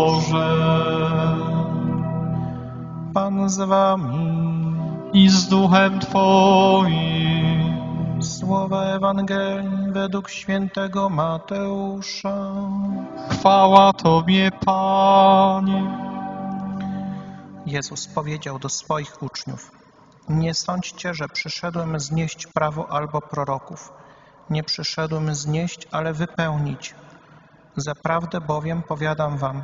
Boże Pan z wami. i z duchem Twoim. Słowa Ewangelii według świętego Mateusza. Chwała Tobie, Panie. Jezus powiedział do swoich uczniów: Nie sądźcie, że przyszedłem znieść prawo albo proroków. Nie przyszedłem znieść, ale wypełnić. Zaprawdę bowiem powiadam wam,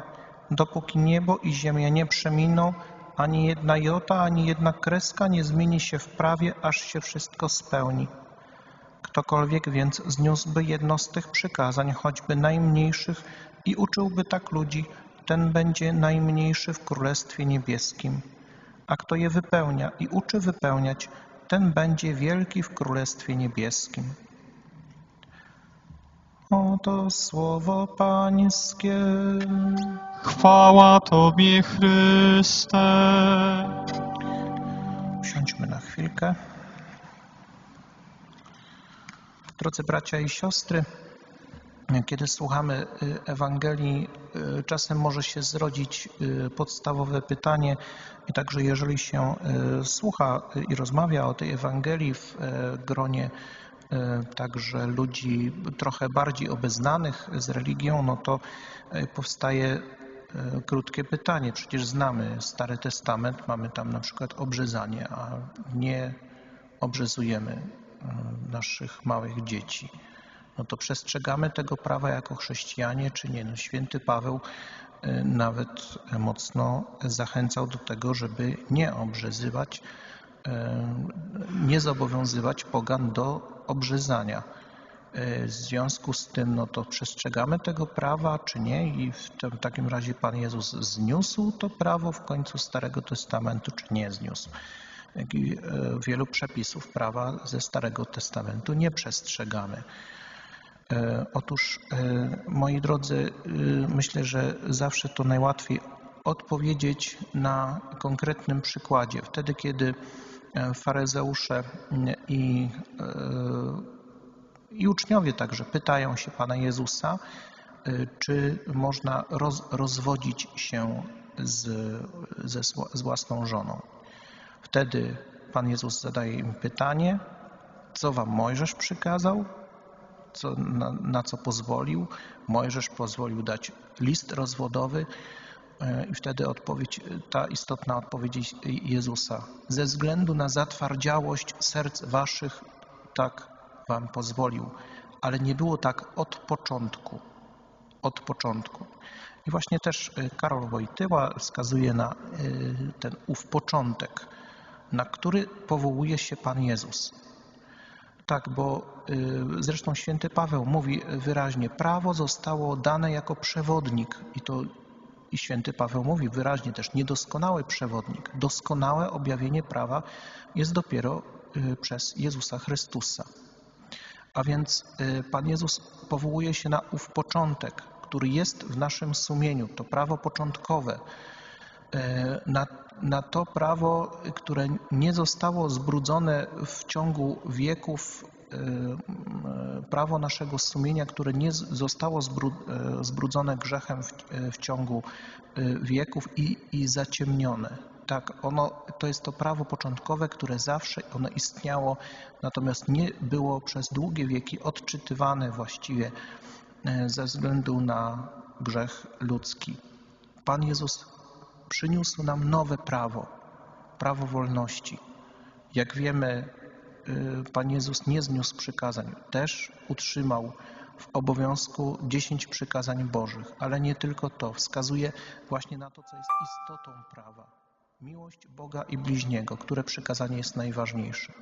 dopóki niebo i ziemia nie przeminą, ani jedna jota, ani jedna kreska nie zmieni się w prawie, aż się wszystko spełni. Ktokolwiek więc zniósłby jedno z tych przykazań, choćby najmniejszych, i uczyłby tak ludzi, ten będzie najmniejszy w Królestwie Niebieskim. A kto je wypełnia i uczy wypełniać, ten będzie wielki w Królestwie Niebieskim. Oto słowo Pańskie. Chwała Tobie, Chryste. Usiądźmy na chwilkę. Drodzy bracia i siostry, kiedy słuchamy y, Ewangelii, y, czasem może się zrodzić y, podstawowe pytanie, i także jeżeli się słucha i rozmawia o tej Ewangelii w gronie także ludzi trochę bardziej obeznanych z religią, no to y, powstaje e, krótkie pytanie. Przecież znamy Stary Testament, mamy tam na przykład obrzezanie, a nie obrzezujemy e, naszych małych dzieci. No to przestrzegamy tego prawa jako chrześcijanie, czy nie? No, święty Paweł e, nawet mocno zachęcał do tego, żeby nie obrzezywać, e, nie zobowiązywać pogan do obrzezania. E, W związku z tym, no to przestrzegamy tego prawa, czy nie? I w tym, takim razie Pan Jezus zniósł to prawo w końcu Starego Testamentu, czy nie zniósł? I e, wielu przepisów prawa ze Starego Testamentu nie przestrzegamy. E, Otóż, e, moi drodzy, e, myślę, że zawsze to najłatwiej odpowiedzieć na konkretnym przykładzie. Wtedy, kiedy e, faryzeusze i e, i uczniowie także pytają się Pana Jezusa, y, czy można roz, rozwodzić się z, ze, z własną żoną. Wtedy Pan Jezus zadaje im pytanie, co wam Mojżesz przykazał, co, na, na co pozwolił. Mojżesz pozwolił dać list rozwodowy i wtedy odpowiedź, ta istotna odpowiedź Jezusa. Ze względu na zatwardziałość serc waszych tak wam pozwolił, ale nie było tak od początku. Od początku. I właśnie też y, Karol Wojtyła wskazuje na ten ów początek, na który powołuje się Pan Jezus. Tak, bo zresztą święty Paweł mówi wyraźnie, prawo zostało dane jako przewodnik i to i święty Paweł mówi wyraźnie też, niedoskonały przewodnik, doskonałe objawienie prawa jest dopiero y, przez Jezusa Chrystusa. A więc y, Pan Jezus powołuje się na ów początek, który jest w naszym sumieniu, to prawo początkowe, y, na, na to prawo, które nie zostało zbrudzone w ciągu wieków, prawo naszego sumienia, które nie zostało y, zbrudzone grzechem w, w ciągu y, wieków i, i zaciemnione. Tak, ono, to jest to prawo początkowe, które zawsze ono istniało, natomiast nie było przez długie wieki odczytywane właściwie e, ze względu na grzech ludzki. Pan Jezus przyniósł nam nowe prawo, prawo wolności. Jak wiemy, Pan Jezus nie zniósł przykazań, też utrzymał w obowiązku dziesięć przykazań Bożych, ale nie tylko to, wskazuje właśnie na to, co jest istotą prawa. Miłość Boga i bliźniego, które przykazanie jest najważniejsze.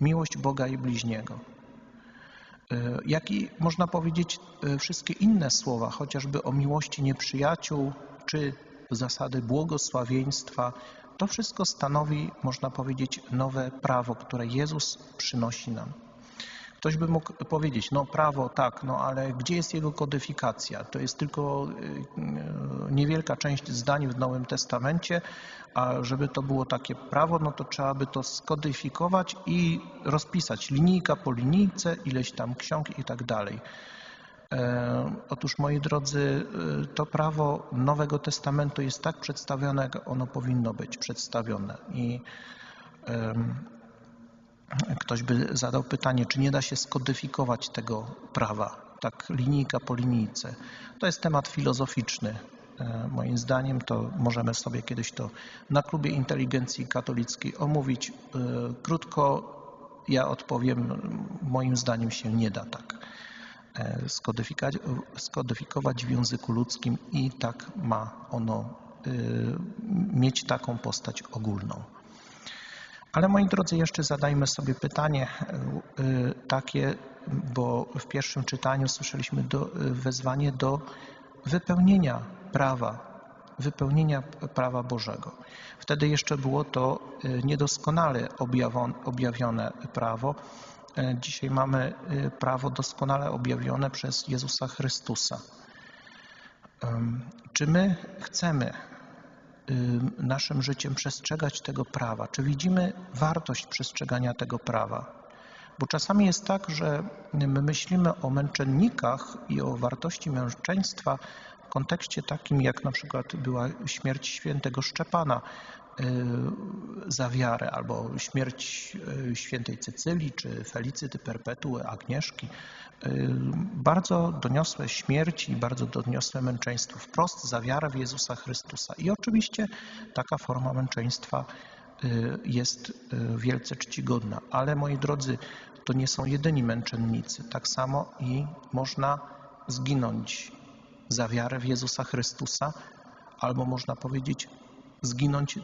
Miłość Boga i bliźniego. Y, Jak i można powiedzieć y, wszystkie inne słowa, chociażby o miłości nieprzyjaciół, czy zasady błogosławieństwa, to wszystko stanowi, można powiedzieć, nowe prawo, które Jezus przynosi nam. Ktoś by mógł powiedzieć, no prawo tak, no ale gdzie jest jego kodyfikacja? To jest tylko y, y, niewielka część zdań w Nowym Testamencie, a żeby to było takie prawo, no to trzeba by to skodyfikować i rozpisać linijka po linijce, ileś tam ksiąg i tak dalej. E, Otóż, moi drodzy, e, to prawo Nowego Testamentu jest tak przedstawione, jak ono powinno być przedstawione. I ktoś by zadał pytanie, czy nie da się skodyfikować tego prawa, tak linijka po linijce. To jest temat filozoficzny. E, Moim zdaniem to możemy sobie kiedyś to na klubie inteligencji katolickiej omówić. Krótko ja odpowiem, moim zdaniem się nie da tak skodyfikować, skodyfikować w języku ludzkim i tak ma ono e, mieć taką postać ogólną. Ale moi drodzy, jeszcze zadajmy sobie pytanie y, takie, bo w pierwszym czytaniu słyszeliśmy do, wezwanie do wypełnienia prawa, wypełnienia prawa Bożego. Wtedy jeszcze było to niedoskonale objawione prawo. Y, Dzisiaj mamy y, prawo doskonale objawione przez Jezusa Chrystusa. Czy my chcemy naszym życiem przestrzegać tego prawa? Czy widzimy wartość przestrzegania tego prawa? Bo czasami jest tak, że my myślimy o męczennikach i o wartości męczeństwa w kontekście takim, jak na przykład była śmierć świętego Szczepana za wiarę, albo śmierć y, świętej Cycylii, czy Felicyty Perpetuły, Agnieszki. Y, Bardzo doniosłe śmierci i bardzo doniosłe męczeństwo wprost za wiarę w Jezusa Chrystusa. I oczywiście taka forma męczeństwa y, jest y, wielce czcigodna. Ale moi drodzy, to nie są jedyni męczennicy. Tak samo i można zginąć za wiarę w Jezusa Chrystusa, albo można powiedzieć zginąć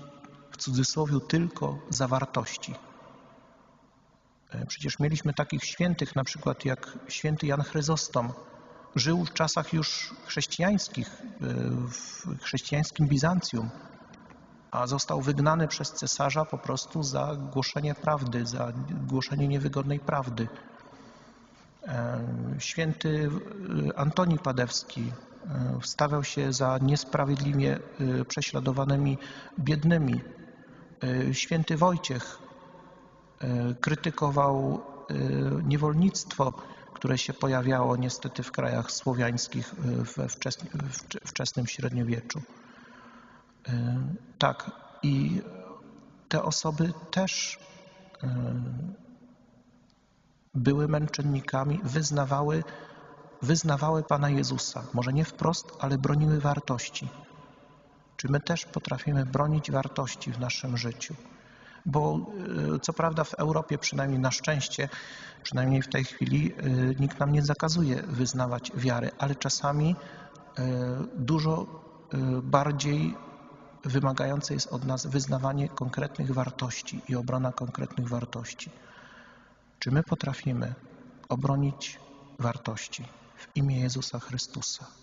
cudzysłowie tylko za wartości. E, Przecież mieliśmy takich świętych, na przykład jak święty Jan Chryzostom. Żył w czasach już chrześcijańskich, e, w chrześcijańskim Bizancjum, a został wygnany przez cesarza po prostu za głoszenie prawdy, za głoszenie niewygodnej prawdy. E, Święty Antoni Padewski wstawiał się za niesprawiedliwie prześladowanymi biednymi. E, Święty Wojciech e, krytykował e, niewolnictwo, które się pojawiało niestety w krajach słowiańskich we wczesnym, średniowieczu. Tak, i te osoby też były męczennikami, wyznawały, wyznawały Pana Jezusa. Może nie wprost, ale broniły wartości. Czy my też potrafimy bronić wartości w naszym życiu? Bo e, co prawda w Europie, przynajmniej na szczęście, przynajmniej w tej chwili, e, nikt nam nie zakazuje wyznawać wiary, ale czasami e, dużo bardziej wymagające jest od nas wyznawanie konkretnych wartości i obrona konkretnych wartości. Czy my potrafimy obronić wartości w imię Jezusa Chrystusa?